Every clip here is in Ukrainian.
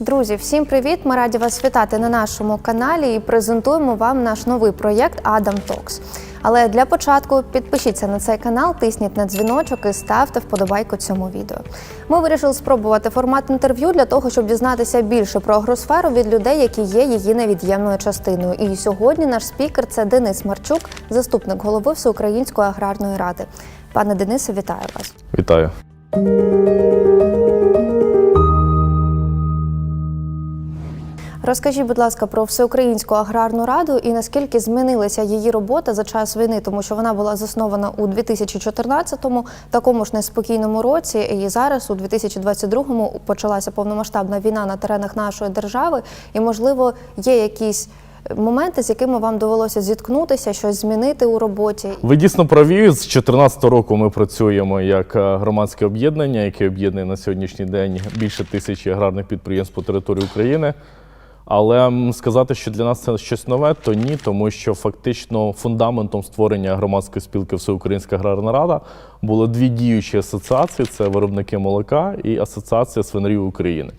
Друзі, всім привіт! Ми раді вас вітати на нашому каналі і презентуємо вам наш новий проєкт Адам Токс. Але для початку підпишіться на цей канал, тисніть на дзвіночок і ставте вподобайку цьому відео. Ми вирішили спробувати формат інтерв'ю для того, щоб дізнатися більше про агросферу від людей, які є її невід'ємною частиною. І сьогодні наш спікер це Денис Марчук, заступник голови Всеукраїнської аграрної ради. Пане Денисе, вітаю вас. Вітаю. Розкажіть, будь ласка, про всеукраїнську аграрну раду і наскільки змінилася її робота за час війни, тому що вона була заснована у 2014-му, такому ж неспокійному році, і зараз, у 2022-му, почалася повномасштабна війна на теренах нашої держави. І, можливо, є якісь моменти, з якими вам довелося зіткнутися, щось змінити у роботі. Ви дійсно праві. З 2014 року ми працюємо як е, громадське об'єднання, яке об'єднує на сьогоднішній день більше тисячі аграрних підприємств по території України. Але сказати, що для нас це щось нове, то ні, тому що фактично фундаментом створення громадської спілки Всеукраїнська аграрна рада були дві діючі асоціації: це виробники молока і Асоціація свинарів України.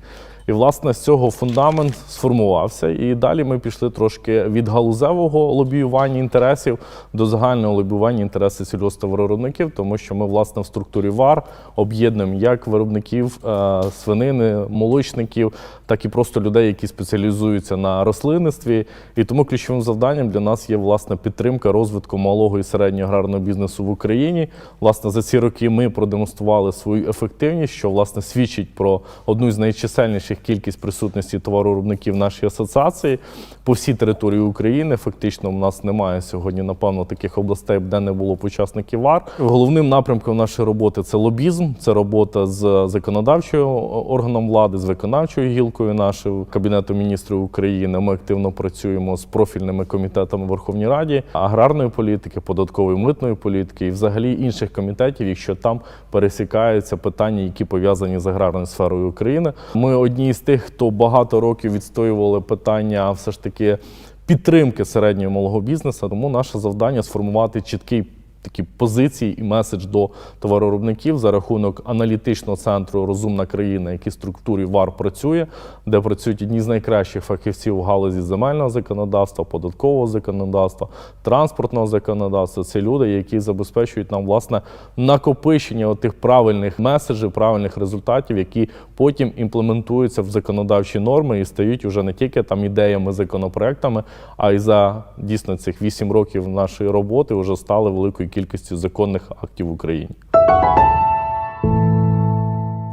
І, власне, з цього фундамент сформувався. І далі ми пішли трошки від галузевого лобіювання інтересів до загального лобіювання інтересів сільгосптоваровиробників, тому що ми, власне, в структурі ВАР об'єднуємо як виробників е, свинини, молочників, так і просто людей, які спеціалізуються на рослинництві. І тому ключовим завданням для нас є власне підтримка розвитку малого і середнього аграрного бізнесу в Україні. Власне, за ці роки ми продемонстрували свою ефективність, що власне свідчить про одну з найчисельніших кількість присутності товаровиробників в нашій асоціації по всій території України. Фактично, у нас немає сьогодні, напевно, таких областей, де не було учасників ВАР. Головним напрямком нашої роботи це лобізм, це робота з законодавчою органом влади, з виконавчою гілкою нашою Кабінету міністрів України. Ми активно працюємо з профільними комітетами в Верховній Раді, аграрної політики, податкової митної політики і взагалі інших комітетів, якщо там пересікаються питання, які пов'язані з аграрною сферою України. Ми одні з тих, хто багато років відстоювали питання все ж таки підтримки середнього і малого бізнесу. Тому наше завдання сформувати чіткий такі позиції і меседж до товаровиробників за рахунок аналітичного центру Розумна країна, який в структурі ВАР працює, де працюють одні з найкращих фахівців у галузі земельного законодавства, податкового законодавства, транспортного законодавства. Це люди, які забезпечують нам власне накопичення тих правильних меседжів, правильних результатів, які потім імплементуються в законодавчі норми і стають уже не тільки там ідеями, законопроектами, а й за дійсно цих вісім років нашої роботи вже стали великою кількістю законних актів в Україні.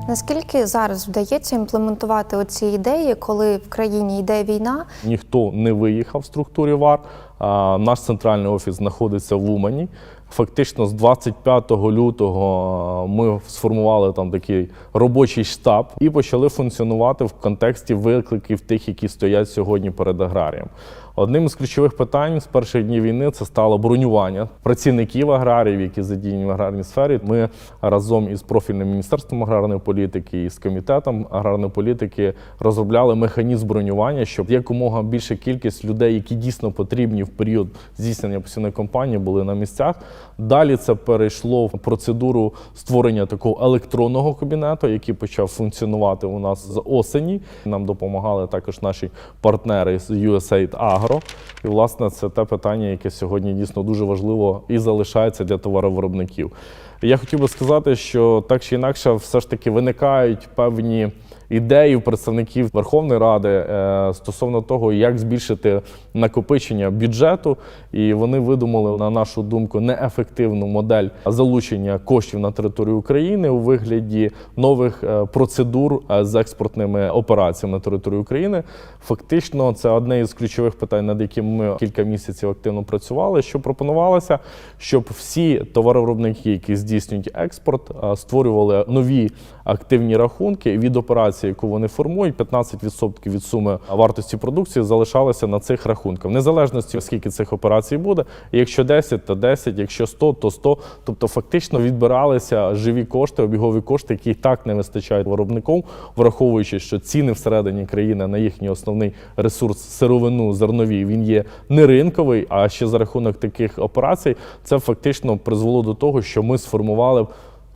Наскільки зараз вдається імплементувати оці ідеї, коли в країні йде війна? Ніхто не виїхав в структурі ВАР. Наш центральний офіс знаходиться в Умані. Фактично, з 25 лютого ми сформували там такий робочий штаб і почали функціонувати в контексті викликів тих, які стоять сьогодні перед аграрієм. Одним з ключових питань з перших днів війни це стало бронювання працівників аграріїв, які задіяні в аграрній сфері. Ми разом із профільним міністерством аграрної політики і з комітетом аграрної політики розробляли механізм бронювання, щоб якомога більша кількість людей, які дійсно потрібні в період здійснення посівної кампанії, були на місцях. Далі це перейшло в процедуру створення такого електронного кабінету, який почав функціонувати у нас з осені. Нам допомагали також наші партнери з USAID Agro. І, власне, це те питання, яке сьогодні дійсно дуже важливо і залишається для товаровиробників. Я хотів би сказати, що так чи інакше, все ж таки виникають певні ідеї представників Верховної Ради е, стосовно того, як збільшити накопичення бюджету, і вони видумали, на нашу думку, неефективну модель залучення коштів на територію України у вигляді нових е, процедур е, з експортними операціями на території України. Фактично, це одне із ключових питань, над яким ми кілька місяців активно працювали. Що пропонувалося, щоб всі товаровиробники, які здійснюють експорт, створювали нові активні рахунки від операції, яку вони формують, 15% від суми вартості продукції залишалося на цих рахунках, в незалежності скільки цих операцій буде. Якщо 10, то 10, якщо 100, то 100. Тобто, фактично відбиралися живі кошти, обігові кошти, які так не вистачають виробникам, враховуючи, що ціни всередині країни на їхній основний ресурс сировину зернові він є не ринковий. А ще за рахунок таких операцій це фактично призвело до того, що ми сформували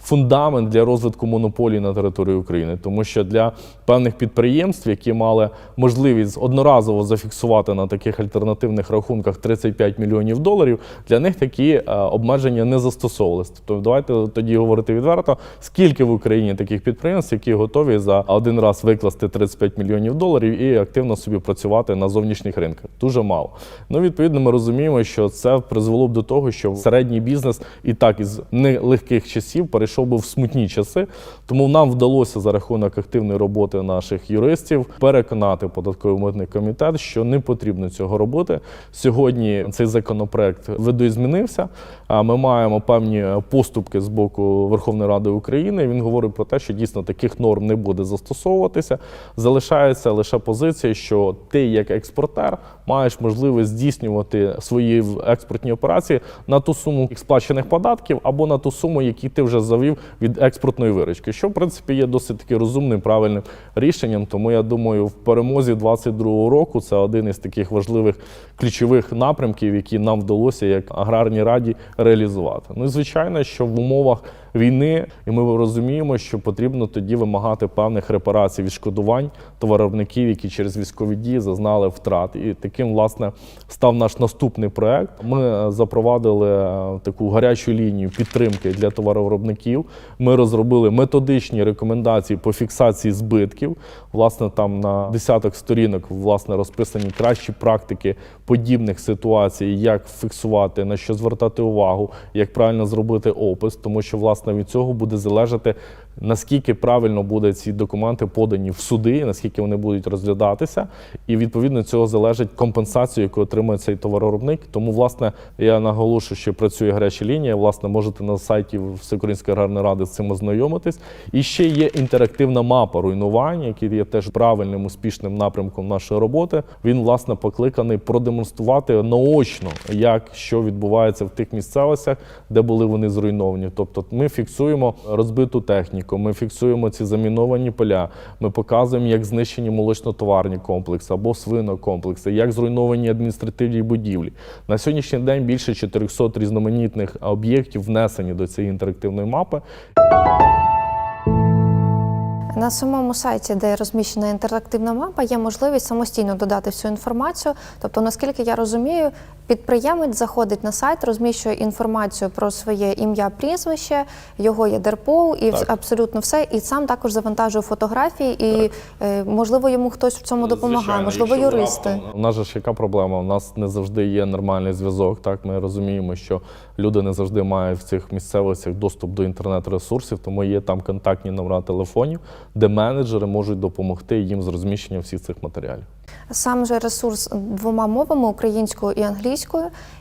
фундамент для розвитку монополії на території України, тому що для певних підприємств, які мали можливість одноразово зафіксувати на таких альтернативних рахунках 35 мільйонів доларів, для них такі е, обмеження не застосовувалися. Тобто, давайте тоді говорити відверто, скільки в Україні таких підприємств, які готові за один раз викласти 35 мільйонів доларів і активно собі працювати на зовнішніх ринках. Дуже мало. Ну, відповідно, ми розуміємо, що це призвело б до того, що середній бізнес і так із нелегких часів перейшов би в смутні часи. Тому нам вдалося за рахунок активної роботи наших юристів переконати податковий митний комітет, що не потрібно цього робити. Сьогодні цей законопроект видоізмінився. Ми маємо певні поступки з боку Верховної Ради України. Він говорить про те, що дійсно таких норм не буде застосовуватися. Залишається лише позиція, що ти, як експортер, маєш можливість здійснювати свої експортні операції на ту суму сплачених податків або на ту суму, які ти вже завів від експортної виручки, що в принципі є досить таки розумним правильним рішенням. Тому я думаю, в перемозі 2022 року це один із таких важливих ключових напрямків, які нам вдалося як аграрній раді реалізувати. Ну і звичайно, що в умовах війни, і ми розуміємо, що потрібно тоді вимагати певних репарацій, відшкодувань товаровиробників, які через військові дії зазнали втрат. І таким, власне, став наш наступний проект. Ми е, запровадили е, таку гарячу лінію підтримки для товаровиробників. Ми розробили методичні рекомендації по фіксації збитків. Власне, там на десяток сторінок власне розписані кращі практики подібних ситуацій, як фіксувати, на що звертати увагу, як правильно зробити опис, тому що власне від цього буде залежати. Наскільки правильно будуть ці документи подані в суди, наскільки вони будуть розглядатися, і відповідно цього залежить компенсація, яку отримує цей товаровиробник. Тому, власне, я наголошую, що працює гаряча лінія. Власне, можете на сайті Всеукраїнської аграрної ради з цим ознайомитись. І ще є інтерактивна мапа руйнувань, який є теж правильним успішним напрямком нашої роботи. Він власне покликаний продемонструвати наочно, як що відбувається в тих місцевостях, де були вони зруйновані. Тобто, ми фіксуємо розбиту техніку, ми фіксуємо ці заміновані поля. Ми показуємо, як знищені молочно-товарні комплекси або свинокомплекси, як зруйновані адміністративні будівлі. На сьогоднішній день більше 400 різноманітних об'єктів внесені до цієї інтерактивної мапи. На самому сайті, де розміщена інтерактивна мапа, є можливість самостійно додати всю інформацію. Тобто, наскільки я розумію, підприємець заходить на сайт, розміщує інформацію про своє ім'я, прізвище, його ЄДРПО і Так. абсолютно все. І сам також завантажує фотографії, і е, можливо йому хтось в цьому допомагає, Звичайно, можливо, юристи. раптом- У нас же ж яка проблема? У нас не завжди є нормальний зв'язок. Так, ми розуміємо, що люди не завжди мають в цих місцевостях доступ до інтернет-ресурсів, тому є там контактні номера телефонів, де менеджери можуть допомогти їм з розміщенням всіх цих матеріалів. Сам же ресурс двома мовами українською і англійською.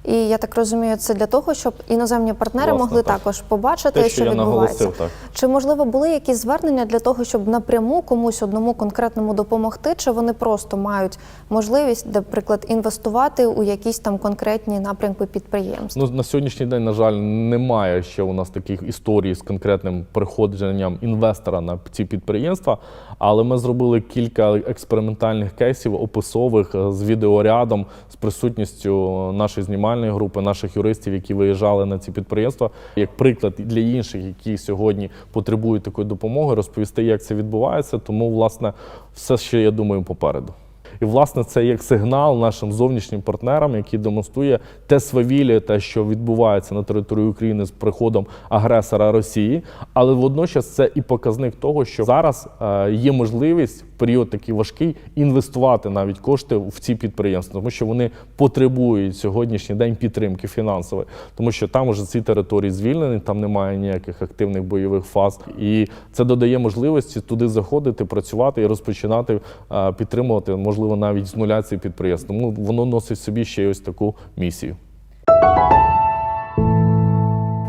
І я так розумію, це для того, щоб іноземні партнери Власне, могли так. також побачити, Те, що, що відбувається. так. Чи можливо були якісь звернення для того, щоб напряму комусь одному конкретному допомогти? Чи вони просто мають можливість, наприклад, інвестувати у якісь там конкретні напрямки підприємств? Ну, на сьогоднішній день, на жаль, немає ще у нас таких історій з конкретним приходженням інвестора на ці підприємства. Але ми зробили кілька експериментальних кейсів, описових е, з відеорядом, з присутністю нашої знімальної групи, наших юристів, які виїжджали на ці підприємства, як приклад для інших, які сьогодні потребують такої допомоги, розповісти, як це відбувається. Тому, власне, все ще я думаю попереду. І власне це як сигнал нашим зовнішнім партнерам, який демонструє те свавілля, те, що відбувається на території України з приходом агресора Росії. Але водночас це і показник того, що зараз е, є можливість період такий важкий інвестувати навіть кошти в ці підприємства, тому що вони потребують сьогоднішній день підтримки фінансової, тому що там уже ці території звільнені, там немає ніяких активних бойових фаз, і це додає можливості туди заходити, працювати і розпочинати е, підтримувати, можливо, навіть з нуля ці підприємства. Тому воно носить собі ще й ось таку місію.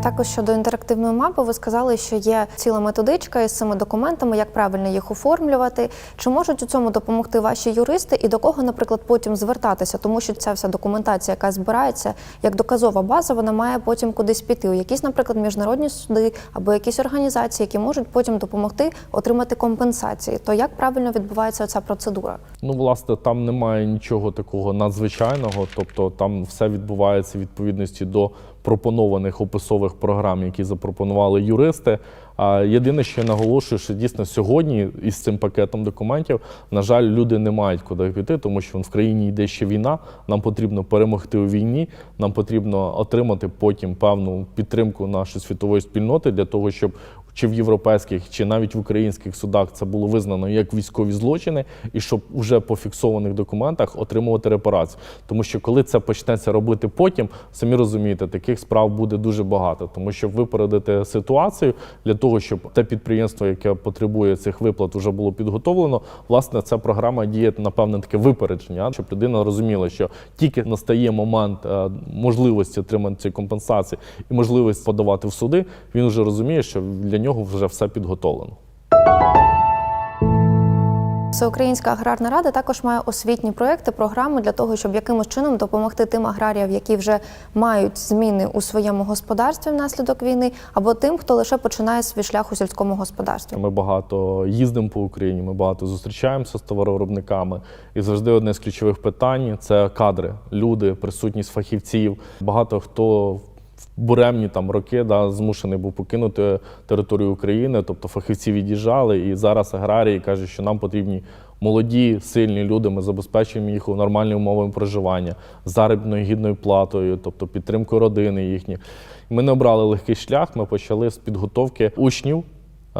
Також щодо інтерактивної мапи, ви сказали, що є ціла методичка із цими документами, як правильно їх оформлювати. Чи можуть у цьому допомогти ваші юристи і до кого, наприклад, потім звертатися? Тому що ця вся документація, яка збирається як доказова база, вона має потім кудись піти. У якісь, наприклад, міжнародні суди або якісь організації, які можуть потім допомогти отримати компенсації. То як правильно відбувається ця процедура? Ну, власне, там немає нічого такого надзвичайного, тобто там все відбувається в відповідності до пропонованих описових програм, які запропонували юристи. А єдине, що я наголошую, що дійсно сьогодні із цим пакетом документів, на жаль, люди не мають куди піти, тому що в країні йде ще війна. Нам потрібно перемогти у війні. Нам потрібно отримати потім певну підтримку нашої світової спільноти для того, щоб чи в європейських, чи навіть в українських судах це було визнано як військові злочини, і щоб уже по фіксованих документах отримувати репарацію. Тому що коли це почнеться робити потім, самі розумієте, таких справ буде дуже багато. Тому що випередити ситуацію для того, щоб те підприємство, яке потребує цих виплат, вже було підготовлено. Власне, ця програма діє на певне таке випередження, щоб людина розуміла, що тільки настає момент е, можливості отримати ці компенсації і можливість подавати в суди, він вже розуміє, що для нього вже все підготовлено. Всеукраїнська аграрна рада також має освітні проекти, програми для того, щоб якимось чином допомогти тим аграріям, які вже мають зміни у своєму господарстві внаслідок війни, або тим, хто лише починає свій шлях у сільському господарстві. Ми багато їздимо по Україні, ми багато зустрічаємося з товаровиробниками. І завжди одне з ключових питань це кадри, люди, присутність фахівців. Багато хто в буремні там роки да, змушений був покинути територію України, тобто фахівці від'їжджали. І зараз аграрії кажуть, що нам потрібні молоді, сильні люди. Ми забезпечуємо їх у нормальні умови проживання, заробітною гідною платою, тобто підтримкою родини їхні. Ми не обрали легкий шлях. Ми почали з підготовки учнів.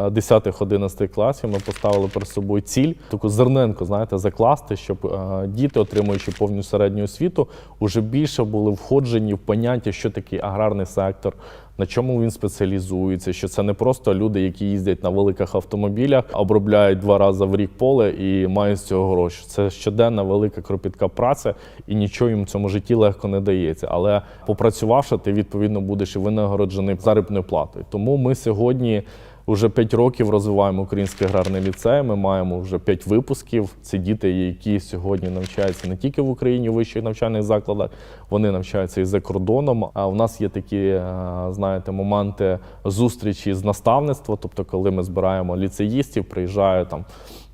10-11 класів ми поставили перед собою ціль, таку зерненку, знаєте, закласти, щоб е, діти, отримуючи повну середню освіту, уже більше були входжені в поняття, що таке аграрний сектор, на чому він спеціалізується, що це не просто люди, які їздять на великих автомобілях, обробляють два рази в рік поле і мають з цього гроші. Це щоденна велика кропітка праця, і нічого їм в цьому житті легко не дається. Але попрацювавши, ти відповідно будеш і винагороджений заробітною платою. Тому ми сьогодні. Уже 5 років розвиваємо український аграрний ліцей. Ми маємо вже 5 випусків. Це діти, які сьогодні навчаються не тільки в Україні в вищих навчальних закладах, вони навчаються і за кордоном. А в нас є такі, е, знаєте, моменти зустрічі з наставництва. Тобто, коли ми збираємо ліцеїстів, приїжджає там.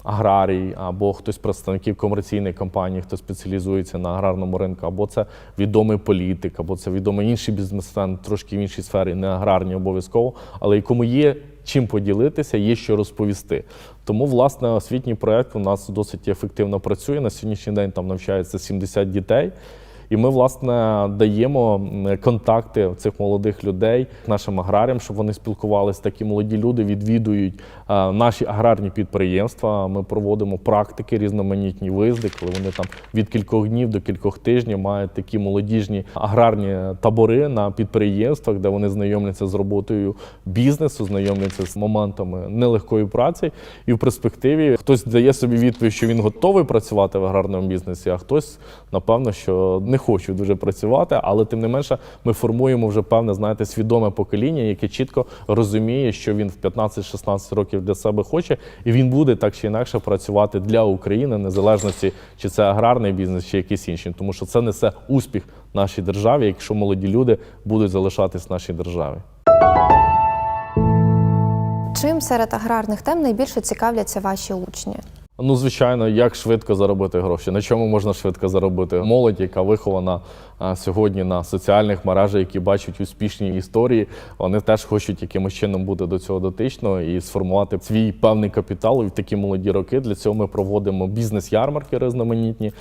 Аграрій або хтось представників комерційної компанії, хто спеціалізується на аграрному ринку, або це відомий політик, або це відомий інший бізнесмен, трошки в іншій сфері, не аграрні обов'язково, але якому є чим поділитися, є що розповісти. Тому, власне, освітній проект у нас досить ефективно працює. На сьогоднішній день там навчається 70 дітей. І ми, власне, даємо контакти цих молодих людей нашим аграріям, щоб вони спілкувалися. Такі молоді люди відвідують е, наші аграрні підприємства. Ми проводимо практики, різноманітні виїзди, коли вони там від кількох днів до кількох тижнів мають такі молодіжні аграрні табори на підприємствах, де вони знайомляться з роботою бізнесу, знайомляться з моментами нелегкої праці. І в перспективі хтось дає собі відповідь, що він готовий працювати в аграрному бізнесі, а хтось, напевно, що не хоче дуже працювати, але тим не менше ми формуємо вже певне, знаєте, свідоме покоління, яке чітко розуміє, що він в 15-16 років для себе хоче, і він буде так чи інакше працювати для України, незалежності чи це аграрний бізнес, чи якийсь інший, тому що це несе успіх нашій державі, якщо молоді люди будуть залишатись в нашій державі. Чим серед аграрних тем найбільше цікавляться ваші учні? Ну, звичайно, як швидко заробити гроші, на чому можна швидко заробити? Молодь, яка вихована сьогодні на соціальних мережах, які бачать успішні історії, вони теж хочуть якимось чином бути до цього дотично і сформувати свій певний капітал І в такі молоді роки. Для цього ми проводимо бізнес-ярмарки різноманітні,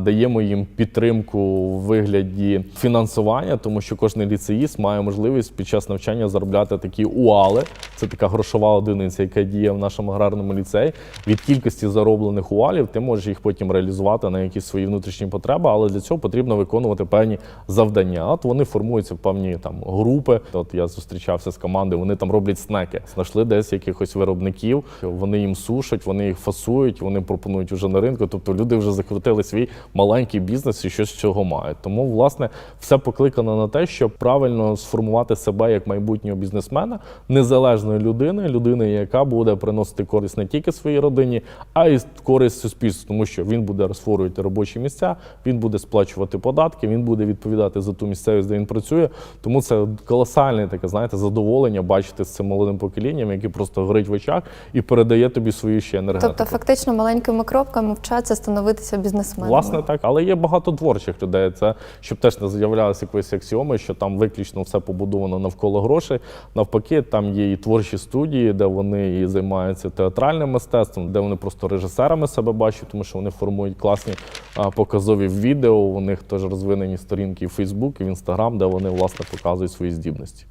даємо їм підтримку у вигляді фінансування, тому що кожен ліцеїст має можливість під час навчання заробляти такі уали. Це така грошова одиниця, яка діє в нашому аграрному ліцеї. Від кількості зароблених уалів ти можеш їх потім реалізувати на якісь свої внутрішні потреби, але для цього потрібно виконувати певні завдання. От вони формуються в певні там групи. От я зустрічався з командою, вони там роблять снеки. Знайшли десь якихось виробників, вони їм сушать, вони їх фасують, вони пропонують вже на ринку. Тобто люди вже закрутили свій маленький бізнес і щось з цього мають. Тому, власне, все покликано на те, щоб правильно сформувати себе як майбутнього бізнесмена, незалежної людини, людини, яка буде приносити користь не тільки своїй родині, а й користь суспільству, тому що він буде розтворювати робочі місця, він буде сплачувати податки, він буде відповідати за ту місцевість, де він працює. Тому це колосальне таке, знаєте, задоволення бачити з цим молодим поколінням, яке просто горить в очах і передає тобі свою ще енергетику. Тобто, фактично, маленькими кропками вчаться становитися бізнесменами. Власне, так, але є багато творчих людей. Це щоб теж не з'являлося якоїсь аксіоми, що там виключно все побудовано навколо грошей. Навпаки, там є і творчі студії, де вони і займаються театральним мистецтвом, де вони просто режисерами себе бачать, тому що вони формують класні показові відео. У них теж розвинені сторінки в Facebook і в Instagram, де вони власне показують свої здібності.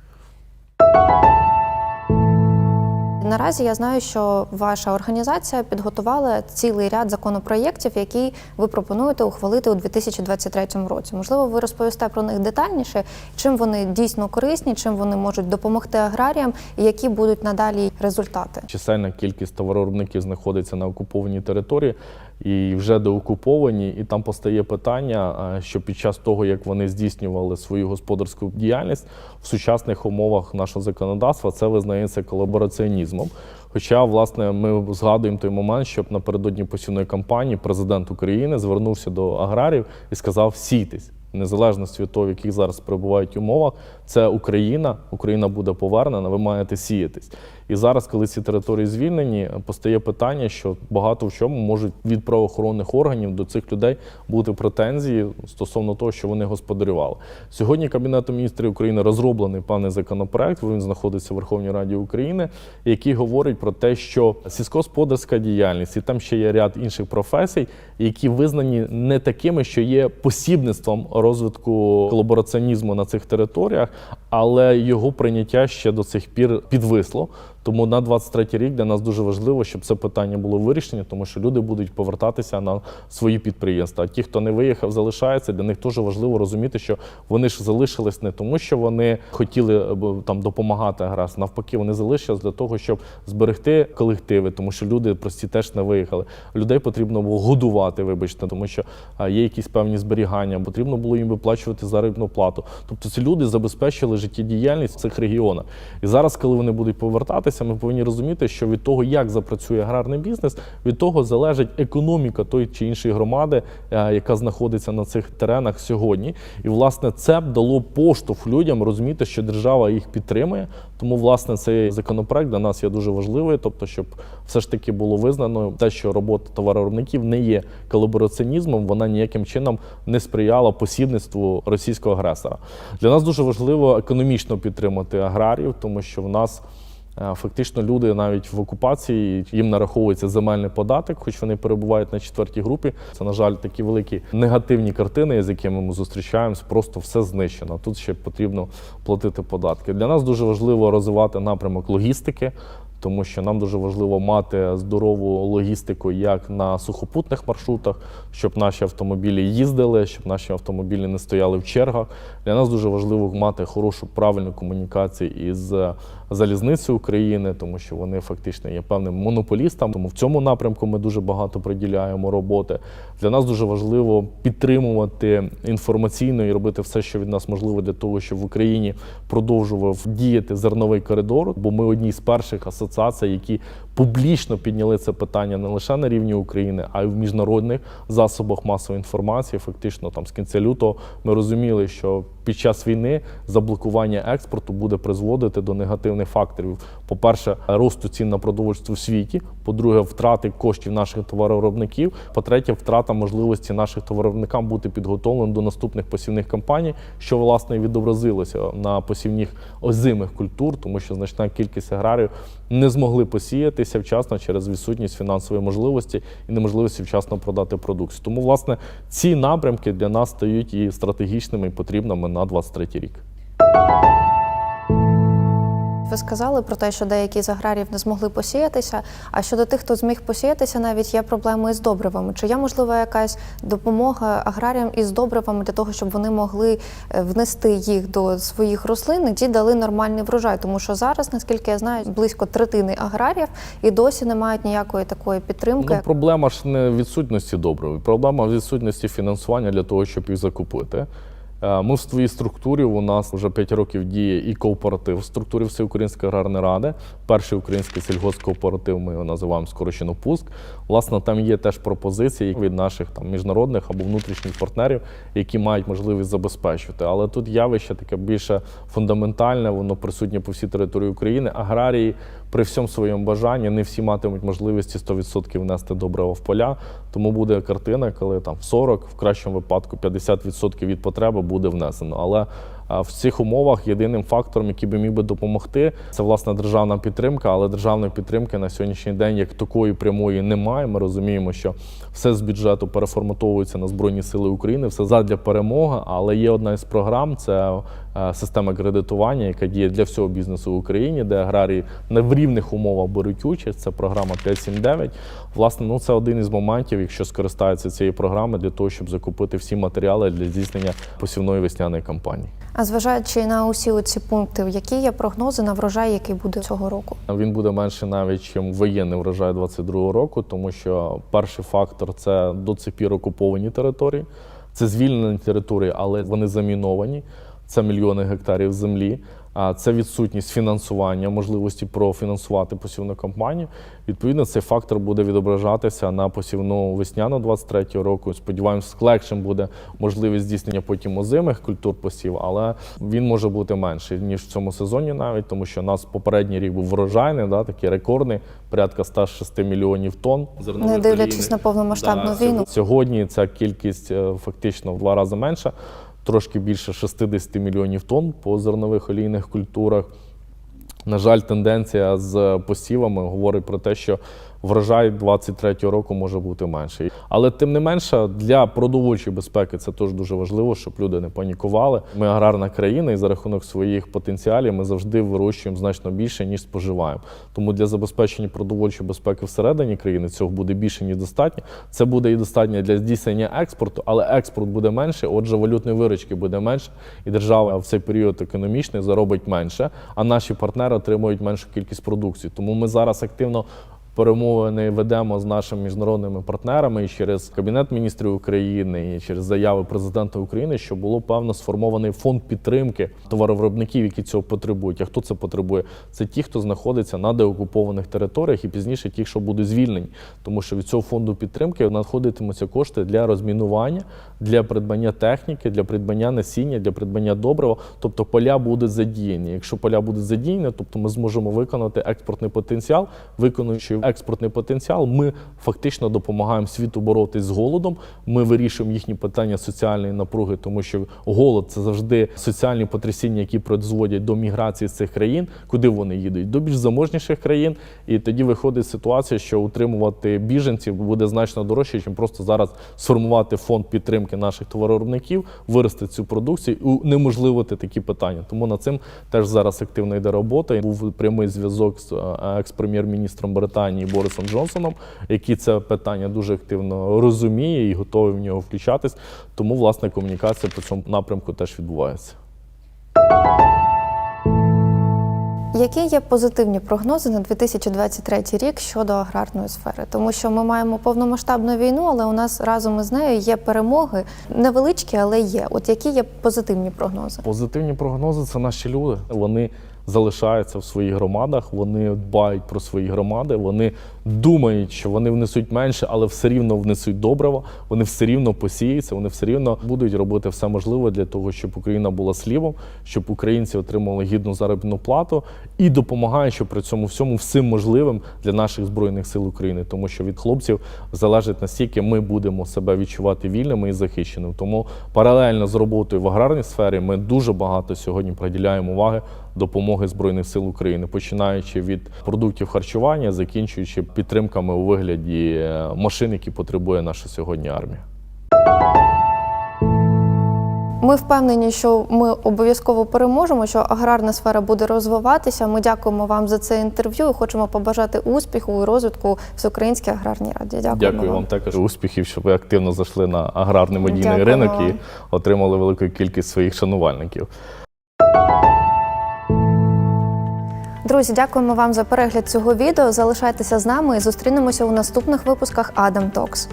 Наразі я знаю, що ваша організація підготувала цілий ряд законопроєктів, які ви пропонуєте ухвалити у 2023 році. Можливо, ви розповісте про них детальніше, чим вони дійсно корисні, чим вони можуть допомогти аграріям, і які будуть надалі результати. Чисельна кількість товаровиробників знаходиться на окупованій території і вже деокуповані, і там постає питання, е, що під час того, як вони здійснювали свою господарську діяльність в сучасних умовах нашого законодавства, це визнається колабораціонізмом. Хоча, власне, ми згадуємо той момент, щоб напередодні посівної кампанії президент України звернувся до аграрів і сказав сійтесь. Незалежності від того, в яких зараз перебувають умовах, це Україна, Україна буде повернена, ви маєте сіятись. І зараз, коли ці території звільнені, постає питання, що багато в чому можуть від правоохоронних органів до цих людей бути претензії стосовно того, що вони господарювали. Сьогодні Кабінетом міністрів України розроблений певний законопроект. Він знаходиться в Верховній Раді України, який говорить про те, що сільськогосподарська діяльність і там ще є ряд інших професій, які визнані не такими, що є посібництвом розвитку колабораціонізму на цих територіях, але його прийняття ще до цих пір підвисло. Тому на 23 рік для нас дуже важливо, щоб це питання було вирішено, тому що люди будуть повертатися на свої підприємства. А ті, хто не виїхав, залишаються. Для них теж важливо розуміти, що вони ж залишились не тому, що вони хотіли е, там допомагати агресору. Навпаки, вони залишились для того, щоб зберегти колективи, тому що люди прості теж не виїхали. Людей потрібно було годувати, вибачте, тому що є якісь певні зберігання. Потрібно було їм виплачувати заробітну плату. Тобто ці люди забезпечили життєдіяльність в цих регіонах. І зараз, коли вони будуть повертатися, ми повинні розуміти, що від того, як запрацює аграрний бізнес, від того залежить економіка тої чи іншої громади, е, яка знаходиться на цих теренах сьогодні. І власне це б дало поштовх людям розуміти, що держава їх підтримує. Тому, власне, цей законопроект для нас є дуже важливий, тобто, щоб все ж таки було визнано те, що робота товаровиробників не є колабораціонізмом, вона ніяким чином не сприяла посібництву російського агресора. Для нас дуже важливо економічно підтримати аграріїв, тому що в нас. Е, Фактично, люди навіть в окупації їм нараховується земельний податок, хоч вони перебувають на четвертій групі. Це, на жаль, такі великі негативні картини, з якими ми зустрічаємось, просто все знищено. Тут ще потрібно платити податки. Для нас дуже важливо розвивати напрямок логістики. Тому що нам дуже важливо мати здорову логістику як на сухопутних маршрутах, щоб наші автомобілі їздили, щоб наші автомобілі не стояли в чергах. Для нас дуже важливо мати хорошу правильну комунікацію із залізницею України, тому що вони фактично є певним монополістом. Тому в цьому напрямку ми дуже багато приділяємо роботи. Для нас дуже важливо підтримувати інформаційно і робити все, що від нас можливо, для того, щоб в Україні продовжував діяти зерновий коридор. Бо ми одні з перших асоціацій, які публічно підняли це питання не лише на рівні України, а й в міжнародних засобах масової інформації. Фактично, там з кінця лютого ми розуміли, що під час війни заблокування експорту буде призводити до негативних факторів. По-перше, росту цін на продовольство в світі. По-друге, втрати коштів наших товаровиробників. По-третє, втрата можливості наших товаровиробникам бути підготовленим до наступних посівних кампаній, що власне відобразилося на посівних озимих культур, тому що значна кількість аграріїв не змогли посіятися вчасно через відсутність фінансової можливості і неможливості вчасно продати продукцію. Тому, власне, ці напрямки для нас стають і стратегічними, і потрібними на 23 рік. Ви сказали про те, що деякі з аграріїв не змогли посіятися. А щодо тих, хто зміг посіятися, навіть є проблеми із добривами. Чи є можливо якась допомога аграріям із добривами для того, щоб вони могли е, внести їх до своїх рослин і ті дали нормальний врожай? Тому що зараз, наскільки я знаю, близько третини аграріїв і досі не мають ніякої такої підтримки. Ну, проблема ж не відсутності добрив, проблема відсутності фінансування для того, щоб їх закупити. Е, Ми в своїй структурі. У нас вже 5 років діє і кооператив в структурі Всеукраїнської аграрної ради. Перший український сільгоспкооператив, ми його називаємо скорочено пуск. Власне, там є теж пропозиції від наших там міжнародних або внутрішніх партнерів, які мають можливість забезпечувати. Але тут явище таке більше фундаментальне, воно присутнє по всій території України. Аграрії при всьому своєму бажанні не всі матимуть можливості 100% внести добрива в поля. Тому буде картина, коли там 40, в кращому випадку 50% від потреби буде внесено. Але в цих умовах єдиним фактором, який би міг би допомогти, це власне державна підтримка. Але державної підтримки на сьогоднішній день як такої прямої немає. Ми розуміємо, що все з бюджету переформатовується на Збройні Сили України, все задля перемоги. Але є одна із програм це е, система кредитування, яка діє для всього бізнесу в Україні, де аграрії не в рівних умовах беруть участь. Це програма 579. Власне, ну це один із моментів, якщо скористаються цією програмою, для того, щоб закупити всі матеріали для здійснення посівної весняної кампанії. А зважаючи на усі ці пункти, які є прогнози на врожай, який буде цього року? Він буде менше навіть, ніж воєнний врожай 22-го року, тому що перший фактор це до цих пір окуповані території, це звільнені території, але вони заміновані. Це мільйони гектарів землі. А це відсутність фінансування, можливості профінансувати посівну кампанію. Відповідно, цей фактор буде відображатися на посівну весняну 23-го року. Сподіваємось, легшим буде можливість здійснення потім озимих культур посів, але він може бути менший ніж в цьому сезоні, навіть тому що у нас попередній рік був врожайний, да, такий рекордний, порядка 106 мільйонів тонн. Не дивлячись на повномасштабну війну. Сьогодні ця кількість е, фактично в два рази менша, трошки більше 60 мільйонів тонн по зернових олійних культурах. На жаль, тенденція з посівами говорить про те, що врожай 23-го року може бути менший. Але тим не менше, для продовольчої безпеки це теж дуже важливо, щоб люди не панікували. Ми аграрна країна, і за рахунок своїх потенціалів ми завжди вирощуємо значно більше, ніж споживаємо. Тому для забезпечення продовольчої безпеки всередині країни цього буде більше, ніж достатньо. Це буде і достатньо для здійснення експорту, але експорт буде менше, отже, валютної виручки буде менше, і держава в цей період економічний заробить менше, а наші партнери отримують меншу кількість продукції. Тому ми зараз активно. Перемовини ведемо з нашими міжнародними партнерами і через Кабінет міністрів України, і через заяви президента України, що було певно сформований фонд підтримки товаровиробників, які цього потребують. А хто це потребує? Це ті, хто знаходиться на деокупованих територіях, і пізніше ті, що будуть звільнені, тому що від цього фонду підтримки надходитимуться кошти для розмінування, для придбання техніки, для придбання насіння, для придбання добрива. Тобто поля будуть задіяні. Якщо поля будуть задіяні, тобто ми зможемо виконати експортний потенціал, виконуючи експортний потенціал, ми фактично допомагаємо світу боротись з голодом. Ми вирішуємо їхні питання соціальної напруги, тому що голод це завжди соціальні потрясіння, які призводять до міграції з цих країн. Куди вони їдуть? До більш заможніших країн. І тоді виходить ситуація, що утримувати біженців буде значно дорожче, ніж просто зараз сформувати фонд підтримки наших товаровиробників, вирости цю продукцію і унеможливити такі питання. Тому над цим теж зараз активно йде робота. Був прямий зв'язок з е, екс-прем'єр-міністром Британії Борисом Джонсоном, який це питання дуже активно розуміє і готовий в нього включатись. Тому власне комунікація по цьому напрямку теж відбувається. Які є позитивні прогнози на 2023 рік щодо аграрної сфери? Тому що ми маємо повномасштабну війну, але у нас разом із нею є перемоги невеличкі, але є. От які є позитивні прогнози? Позитивні прогнози це наші люди. Вони залишаються в своїх громадах, вони дбають про свої громади, вони думають, що вони внесуть менше, але все рівно внесуть добрива, вони все рівно посіються, вони все рівно будуть робити все можливе для того, щоб Україна була слівом, щоб українці отримали гідну заробітну плату і допомагаючи при цьому всьому всім можливим для наших збройних сил України, тому що від хлопців залежить настільки ми будемо себе відчувати вільними і захищеними. Тому паралельно з роботою в аграрній сфері ми дуже багато сьогодні приділяємо уваги допомоги збройних сил України, починаючи від продуктів харчування, закінчуючи підтримками у вигляді е, машин, які потребує наша сьогодні армія. Ми впевнені, що ми обов'язково переможемо, що аграрна сфера буде розвиватися. Ми дякуємо вам за це інтерв'ю і хочемо побажати успіху і розвитку Всеукраїнській аграрній раді. Дякуємо Дякую вам також успіхів, щоб ви активно зайшли на аграрний медійний Дякую ринок вам. і отримали велику кількість своїх шанувальників. Друзі, дякуємо вам за перегляд цього відео. Залишайтеся з нами і зустрінемося у наступних випусках Адам Токс.